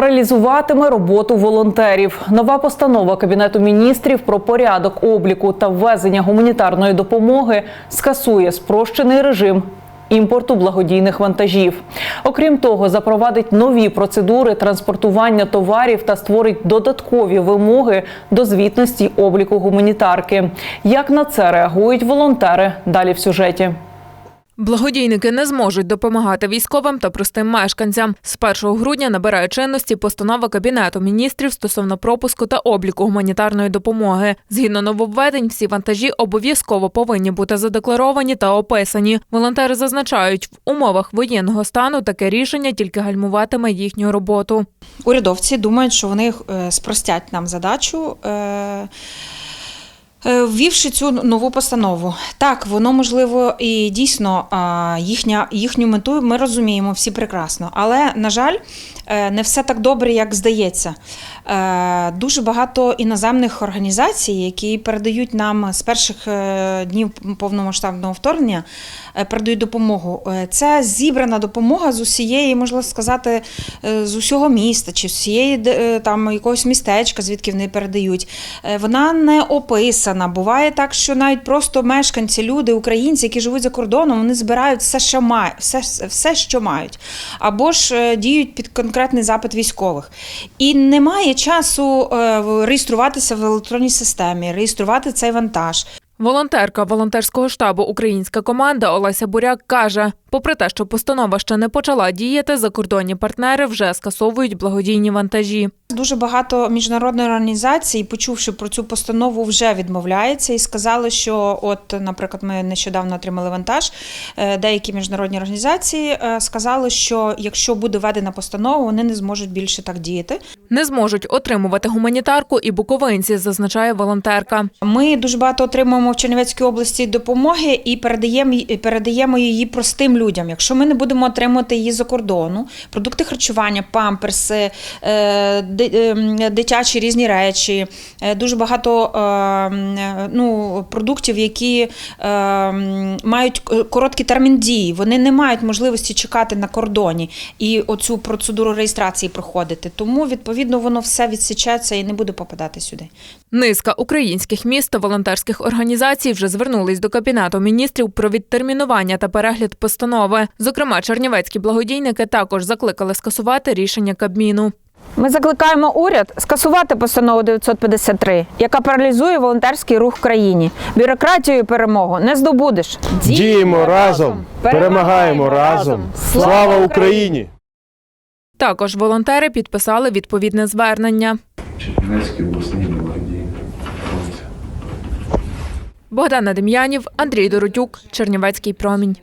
паралізуватиме роботу волонтерів. Нова постанова Кабінету міністрів про порядок обліку та ввезення гуманітарної допомоги скасує спрощений режим. Імпорту благодійних вантажів. Окрім того, запровадить нові процедури транспортування товарів та створить додаткові вимоги до звітності обліку гуманітарки. Як на це реагують волонтери? Далі в сюжеті. Благодійники не зможуть допомагати військовим та простим мешканцям. З 1 грудня набирає чинності постанова Кабінету міністрів стосовно пропуску та обліку гуманітарної допомоги. Згідно нововведень, всі вантажі обов'язково повинні бути задекларовані та описані. Волонтери зазначають, в умовах воєнного стану таке рішення тільки гальмуватиме їхню роботу. урядовці думають, що вони е, спростять нам задачу. е, Ввівши цю нову постанову, так воно можливо і дійсно їхня їхню мету ми розуміємо всі прекрасно. Але на жаль, е, не все так добре, як здається. Е, Дуже багато іноземних організацій, які передають нам з перших е, днів повномасштабного вторгнення, е, передають допомогу. Е, Це зібрана допомога з усієї, можна сказати, е, з усього міста чи з усієї е, там якогось містечка, звідки вони передають. Е, Вона не описана. Буває так, що навіть просто мешканці, люди, українці, які живуть за кордоном, вони збирають все, що мають, все, все, що мають, або ж е, діють під конкретний запит військових. І немає часу е, реєструватися в електронній системі, реєструвати цей вантаж. Волонтерка волонтерського штабу Українська команда Олеся Буряк каже: попри те, що постанова ще не почала діяти, закордонні партнери вже скасовують благодійні вантажі. Дуже багато міжнародних організацій, почувши про цю постанову, вже відмовляється і сказали, що, от, наприклад, ми нещодавно отримали вантаж. е, Деякі міжнародні організації е, сказали, що якщо буде введена постанова, вони не зможуть більше так діяти. Не зможуть отримувати гуманітарку і буковинці, зазначає волонтерка. Ми дуже багато отримуємо в Чернівецькій області допомоги і передаємо, передаємо її простим людям. Якщо ми не будемо отримувати її за кордону, продукти харчування, памперси, е, дитячі різні речі, е, дуже багато е, м, е, ну, продуктів, які е, мають короткий термін дії. Вони не мають можливості чекати на кордоні і оцю процедуру реєстрації проходити. Тому відповідно воно все відсічеться і не буде попадати сюди. Низка українських міст та волонтерських організацій вже звернулись до Кабінету міністрів про відтермінування та перегляд постанови. Зокрема, чернівецькі благодійники також закликали скасувати рішення Кабміну. Ми закликаємо уряд скасувати постанову 953, яка паралізує волонтерський рух в країні. Бюрократію і перемогу не здобудеш. Діємо разом, перемагаємо разом. Слава Україні! Також волонтери підписали відповідне звернення. Чернівецький обласний благодійний фонд. Богдана Дем'янів, Андрій Доротюк, Чернівецький промінь.